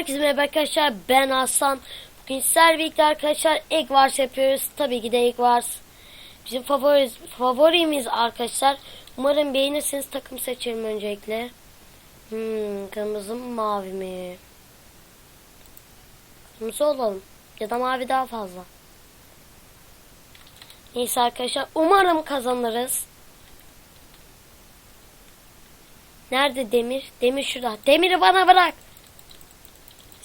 Herkese merhaba arkadaşlar ben Aslan. Bugün sizlerle birlikte arkadaşlar Egg Wars yapıyoruz. Tabii ki de Egg Wars. Bizim favorimiz, favorimiz arkadaşlar. Umarım beğenirsiniz takım seçelim öncelikle. Hmm, kırmızı mı mavi mi? Kırmızı olalım. Ya da mavi daha fazla. Neyse arkadaşlar umarım kazanırız. Nerede Demir? Demir şurada. Demir'i bana bırak.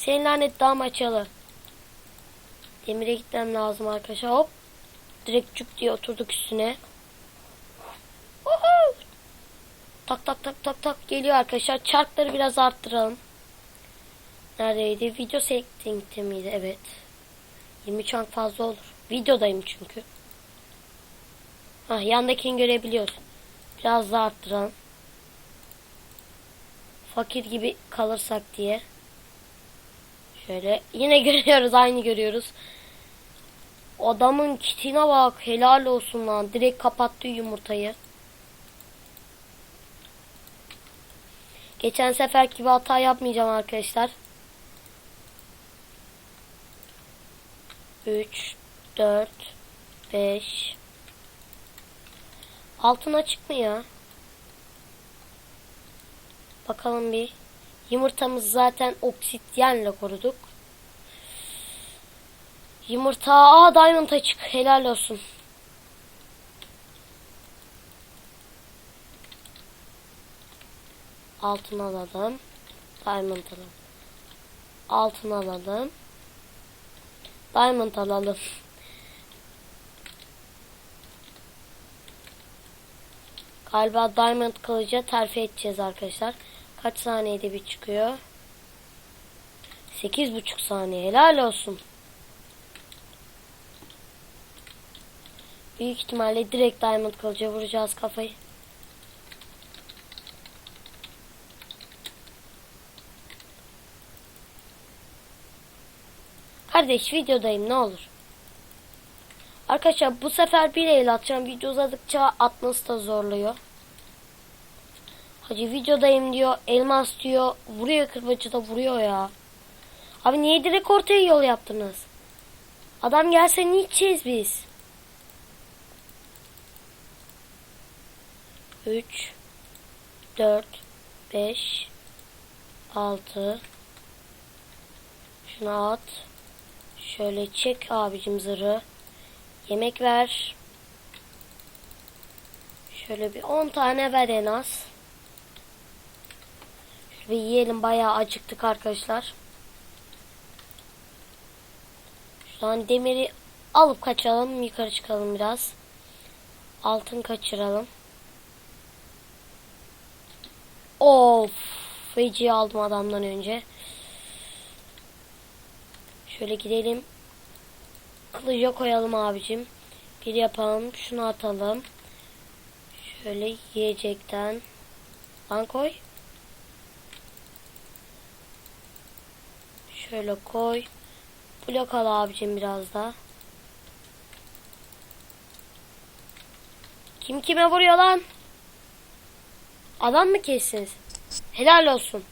Senin lanet dam açalı. Demire gitmem lazım arkadaşlar. Hop. Direkt cuk diye oturduk üstüne. Woohoo! Tak tak tak tak tak geliyor arkadaşlar. Çarkları biraz arttıralım. Neredeydi? Video setting'te miydi? Evet. 20 çark fazla olur. Videodayım çünkü. Hah yandakini görebiliyoruz. Biraz daha arttıralım. Fakir gibi kalırsak diye. Şöyle yine görüyoruz aynı görüyoruz. Adamın kitine bak helal olsun lan. Direkt kapattı yumurtayı. Geçen sefer gibi hata yapmayacağım arkadaşlar. 3 4 5 Altın açık mı ya? Bakalım bir. Yumurtamızı zaten obsidyenle koruduk. Yumurta aa diamond açık. Helal olsun. Altın alalım. Diamond alalım. Altın alalım. Diamond alalım. Galiba diamond kılıca terfi edeceğiz arkadaşlar. Kaç saniyede bir çıkıyor? 8,5 saniye. Helal olsun. Büyük ihtimalle direkt diamond kılıca vuracağız kafayı. Kardeş videodayım ne olur. Arkadaşlar bu sefer bir el atacağım. Video uzadıkça atması da zorluyor. Hacı videodayım diyor. Elmas diyor. Vuruyor kırbacı da vuruyor ya. Abi niye direkt ortaya yol yaptınız? Adam gelse ne içeceğiz biz? 3 4 5 6 Şunu at. Şöyle çek abicim zırhı. Yemek ver. Şöyle bir 10 tane ver en az. Şöyle yiyelim bayağı acıktık arkadaşlar. Şuradan demiri alıp kaçalım. Yukarı çıkalım biraz. Altın kaçıralım. Of. Feci aldım adamdan önce. Şöyle gidelim. Kılıca koyalım abicim. Bir yapalım. Şunu atalım. Şöyle yiyecekten. Lan koy. Şöyle koy. Blok al abicim biraz da. Kim kime vuruyor lan? Adam mı kessiniz? Helal olsun.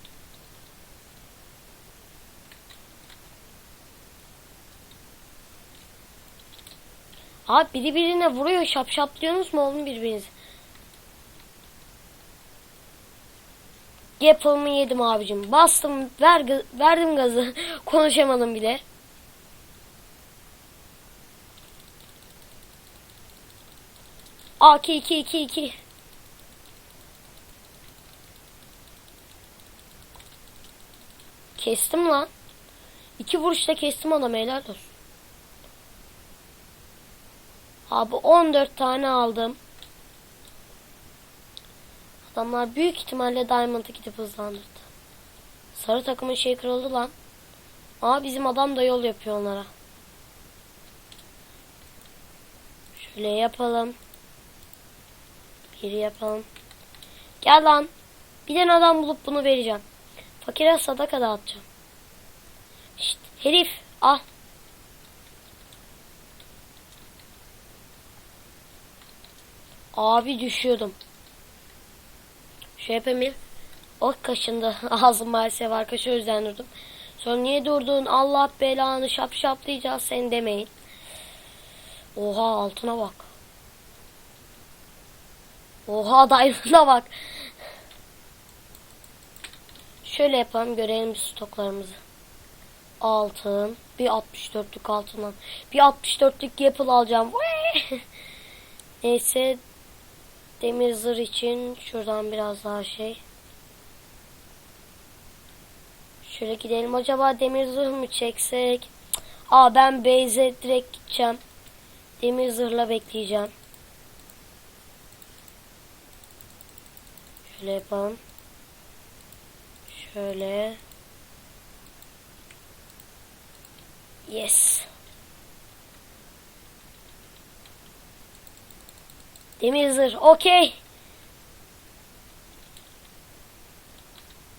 Abi biri birine vuruyor. Şap şaplıyorsunuz mu oğlum birbirinizi? Apple'ımı yedim abicim. Bastım, ver, verdim gazı. Konuşamadım bile. AK 2 2 2. Kestim lan. İki vuruşta kestim adamı helal olsun. Abi 14 tane aldım. Adamlar büyük ihtimalle Diamond'a gidip hızlandırdı. Sarı takımın şey kırıldı lan. Aa bizim adam da yol yapıyor onlara. Şöyle yapalım. Bir yapalım. Gel lan. Bir tane adam bulup bunu vereceğim. Fakire sadaka dağıtacağım. Şşt herif al. Abi düşüyordum. Şu yapayım bir. Oh kaşındı. Ağzım maalesef arkadaşı özlendirdim. Sonra niye durdun? Allah belanı şap şaplayacağız sen demeyin. Oha altına bak. Oha diamond'a bak. Şöyle yapalım görelim stoklarımızı. Altın. Bir 64'lük altından. Bir 64'lük yapıl alacağım. Neyse. Demir zırh için şuradan biraz daha şey. Şöyle gidelim. Acaba demir zırh mı çeksek? Aa ben base'e direkt gideceğim. Demir zırhla bekleyeceğim. Şöyle yapalım. Şöyle. Yes. Demir zırh. Okey.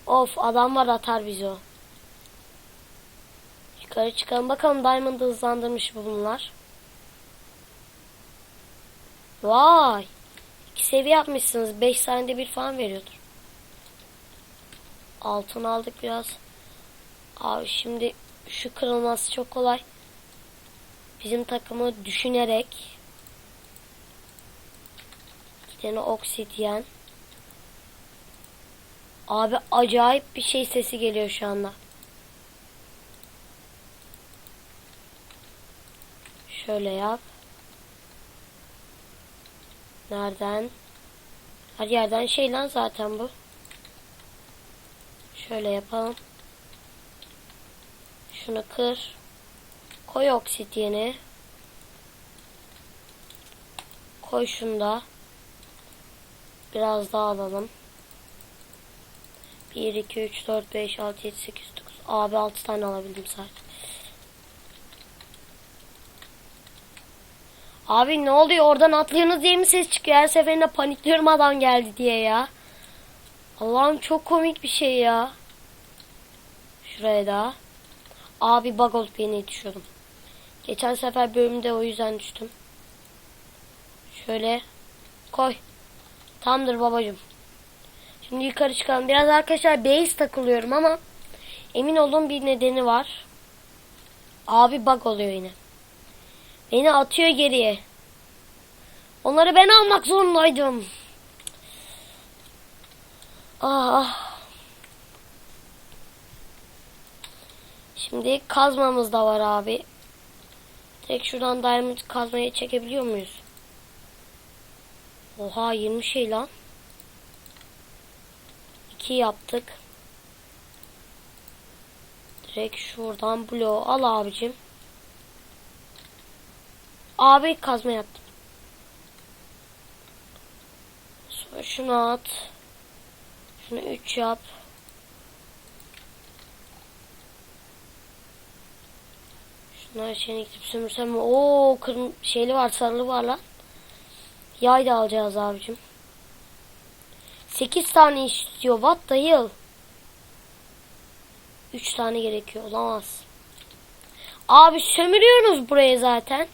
Of adam var atar bizi o. Yukarı çıkalım. Bakalım Diamond'ı hızlandırmış bu bunlar. Vay. İki seviye yapmışsınız. 5 saniyede bir falan veriyordur. Altın aldık biraz. Abi şimdi şu kırılması çok kolay. Bizim takımı düşünerek tane obsidyen. Abi acayip bir şey sesi geliyor şu anda. Şöyle yap. Nereden? Her yerden şey lan zaten bu. Şöyle yapalım. Şunu kır. Koy oksijeni. Koy şunu da. Biraz daha alalım. 1, 2, 3, 4, 5, 6, 7, 8, 9. Abi 6 tane alabildim sadece. Abi ne oluyor oradan atlıyorsunuz diye mi ses çıkıyor? Her seferinde panikliyorum adam geldi diye ya. Allah'ım çok komik bir şey ya. Şuraya da. Abi bug olup yeni düşüyordum. Geçen sefer bölümde o yüzden düştüm. Şöyle koy. Tamamdır babacım. Şimdi yukarı çıkalım. Biraz arkadaşlar base takılıyorum ama emin olun bir nedeni var. Abi bug oluyor yine. Beni atıyor geriye. Onları ben almak zorundaydım. Ah. Şimdi kazmamız da var abi. Tek şuradan diamond kazmayı çekebiliyor muyuz? Oha 20 şey lan. 2 yaptık. Direkt şuradan bloğu al abicim. Abi kazma yaptım. Sonra şunu at. Şunu 3 yap. Şunları şeyine gidip sömürsem ooo kırm şeyli var sarılı var lan. Yay da alacağız abicim. 8 tane istiyor. What the hell? 3 tane gerekiyor. Olamaz. Abi sömürüyorsunuz buraya zaten.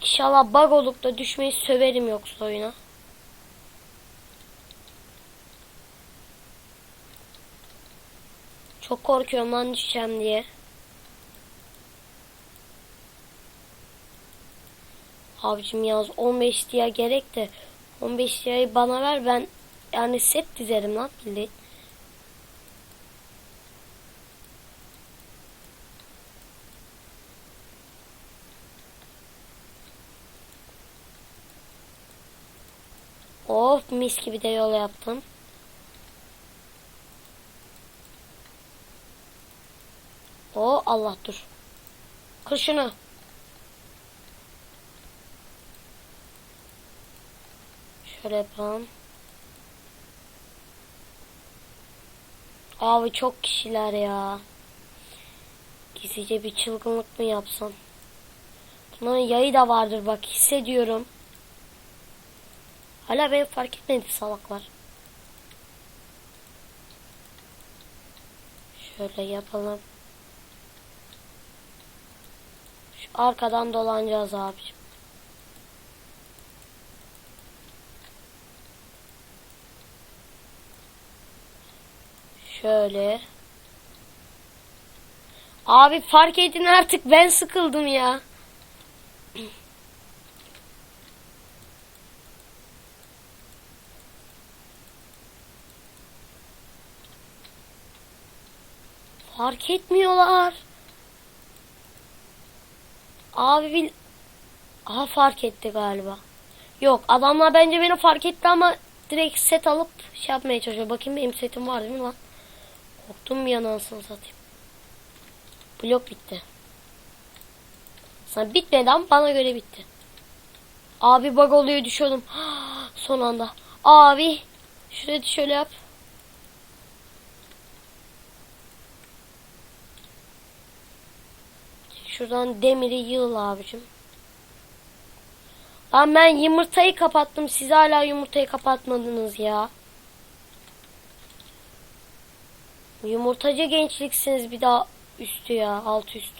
İnşallah bug olup da düşmeyi söverim yoksa oyuna. Çok korkuyorum lan düşeceğim diye. Abicim yaz 15 diye gerek de 15 lirayı bana ver ben yani set dizerim lan bildiğin. Of mis gibi de yol yaptım. O Allah dur. Kır şunu. Şöyle yapalım. Abi çok kişiler ya. Gizlice bir çılgınlık mı yapsam? Bunların yayı da vardır bak hissediyorum. Hala beni fark etmedi salaklar. Şöyle yapalım. Şu arkadan dolanacağız abicim. Şöyle. Abi fark edin artık ben sıkıldım ya. Fark etmiyorlar. Abi bil... Aha fark etti galiba. Yok adamlar bence beni fark etti ama direkt set alıp şey yapmaya çalışıyor. Bakayım benim setim var değil mi lan? Korktum bir anasını satayım. Blok bitti. Sana bitmedi ama bana göre bitti. Abi bug oluyor düşüyordum. Son anda. Abi şuraya şöyle yap. Şuradan demiri yığıl abicim. Lan ben yumurtayı kapattım. Siz hala yumurtayı kapatmadınız ya. Yumurtacı gençliksiniz bir daha üstü ya. Alt üst.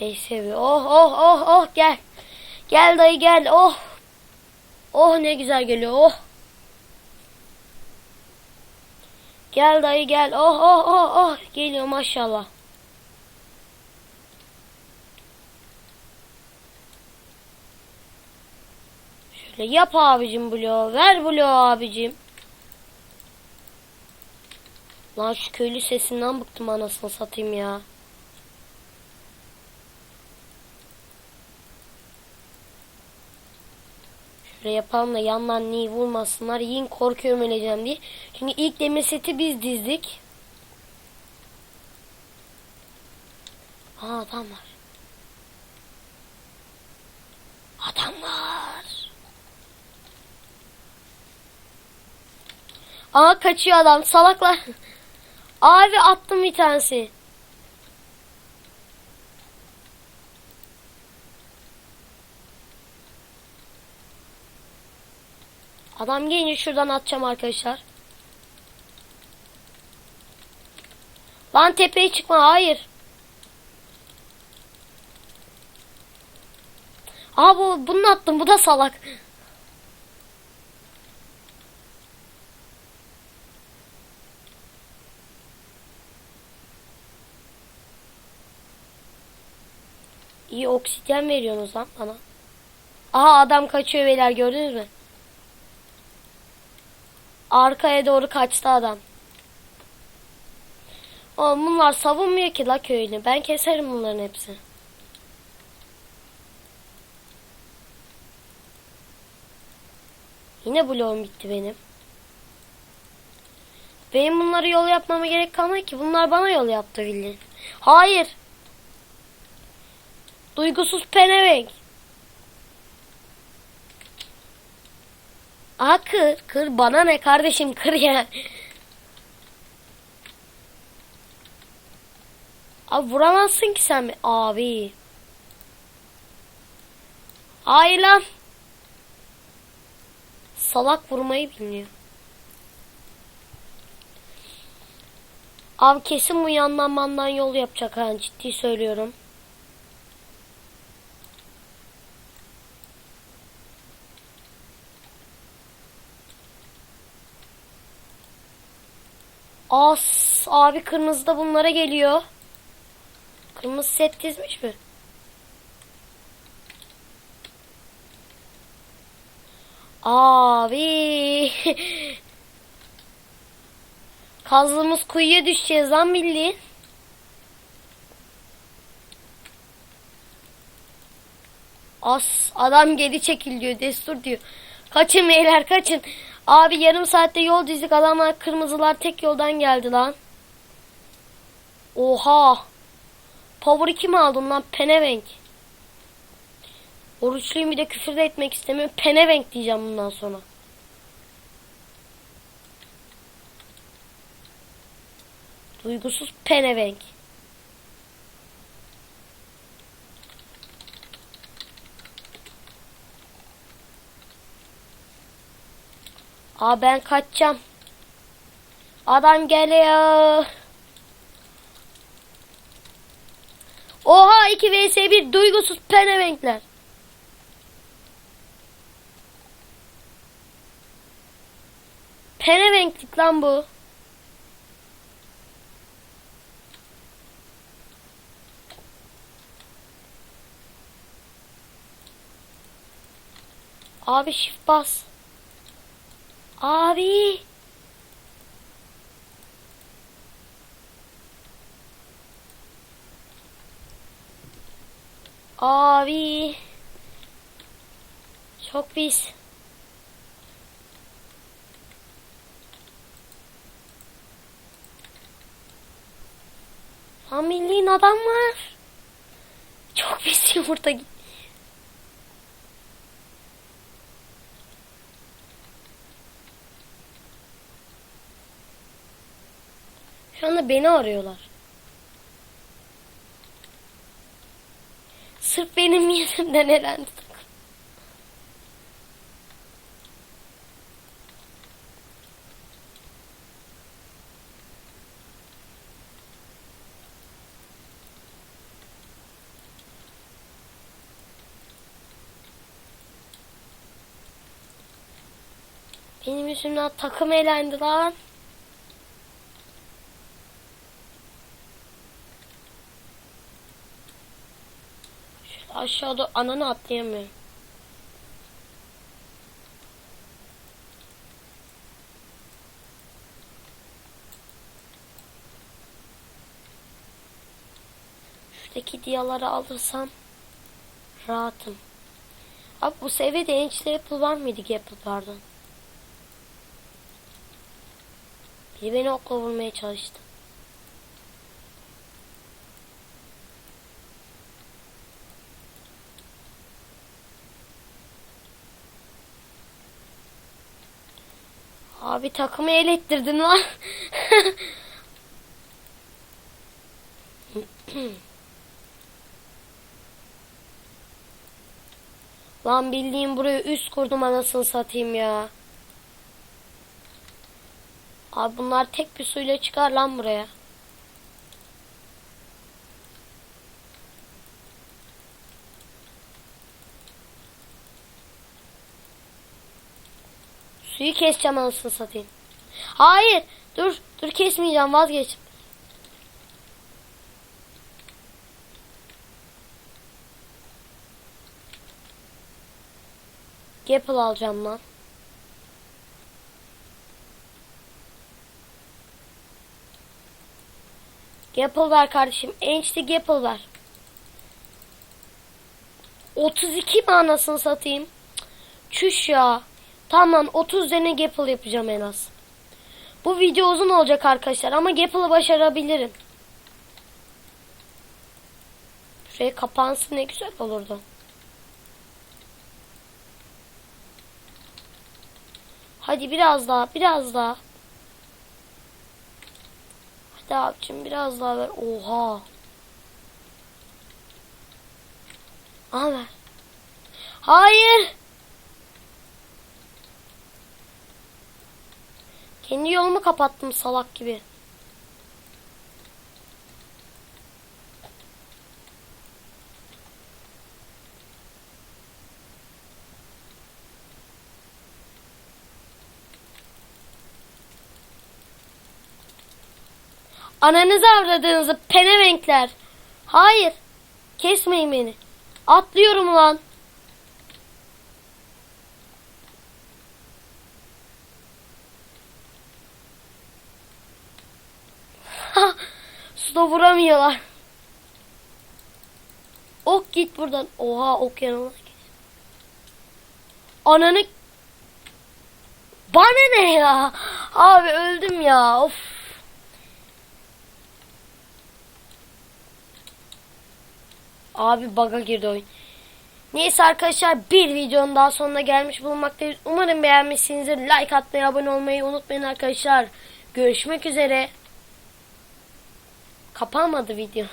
Beş seviye. Oh oh oh oh gel. Gel dayı gel. Oh. Oh ne güzel geliyor. Oh. Gel dayı gel. Oh oh oh oh. Geliyor maşallah. Şöyle yap abicim bloğu. Ver bloğu abicim. Lan şu köylü sesinden bıktım anasını satayım ya. Şöyle yapalım da yandan niye vurmasınlar. Yiyin korkuyorum öleceğim diye. Çünkü ilk demir seti biz dizdik. Aa adam var. Adam var. Aa kaçıyor adam salaklar. Abi attım bir tanesi. Adam gelince şuradan atacağım arkadaşlar. Lan tepeye çıkma hayır. Aa bu bunu attım bu da salak. İyi oksijen veriyorsunuz lan bana. Aha adam kaçıyor beyler gördünüz mü? Arkaya doğru kaçtı adam. Oğlum bunlar savunmuyor ki la köyünü. Ben keserim bunların hepsini. Yine bloğum bitti benim. Benim bunları yol yapmama gerek kalmadı ki. Bunlar bana yol yaptı bildiğin. Hayır. Duygusuz penevenk. Aa kır. Kır bana ne kardeşim kır ya. Abi vuramazsın ki sen mi? Abi. Hayır lan. Salak vurmayı bilmiyor. Abi kesin bu yandan yol yapacak ha ciddi söylüyorum. As abi kırmızı da bunlara geliyor. Kırmızı set dizmiş mi? Abi. Kazdığımız kuyuya düşeceğiz lan bildiğin. As adam geri çekil diyor destur diyor. Kaçın beyler kaçın. Abi yarım saatte yol dizdik adamlar kırmızılar tek yoldan geldi lan. Oha. Power 2 mi aldın lan penevenk. Oruçluyum bir de küfür de etmek istemiyorum. Penevenk diyeceğim bundan sonra. Duygusuz penevenk. Aa ben kaçacağım. Adam geliyor. Oha 2 vs 1 duygusuz penevenkler. Penevenklik lan bu. Abi shift bas. Abi. Abi. Çok pis. Lan adam var. Çok pis yumurta. Şu anda beni arıyorlar. Sırf benim yüzümden elendi. Benim yüzümden takım elendi lan. Şöyle aşağıda ananı atlayamıyorum. Şuradaki diyaları alırsam rahatım. Abi bu seviyede ençli apple var mıydı apple pardon. Biri beni okla vurmaya çalıştı. Abi takımı el ettirdin lan. lan bildiğim buraya üst kurdum anasını satayım ya. Abi bunlar tek bir suyla çıkar lan buraya. Suyu keseceğim anasını satayım. Hayır. Dur. Dur kesmeyeceğim vazgeç. Gapple alacağım lan. Gapple ver kardeşim. Ench'li Gapple ver. 32 mi anasını satayım? Çüş ya. Tamam lan 30 tane Gapple yapacağım en az. Bu video uzun olacak arkadaşlar ama Gapple'ı başarabilirim. Şuraya kapansın ne güzel olurdu. Hadi biraz daha, biraz daha. Hadi abicim biraz daha ver. Oha. Al ver. Hayır. Kendi yolumu kapattım salak gibi. Ananızı avradığınızı penevenkler. Hayır. Kesmeyin beni. Atlıyorum lan. Vuramıyorlar. Ok git buradan. Oha ok yanıma git. Ananı... Bana ne ya? Abi öldüm ya. Of. Abi baga girdi oyun. Neyse arkadaşlar bir videonun daha sonuna gelmiş bulunmaktayız. Umarım beğenmişsinizdir. Like atmayı, abone olmayı unutmayın arkadaşlar. Görüşmek üzere. Kapanmadı video.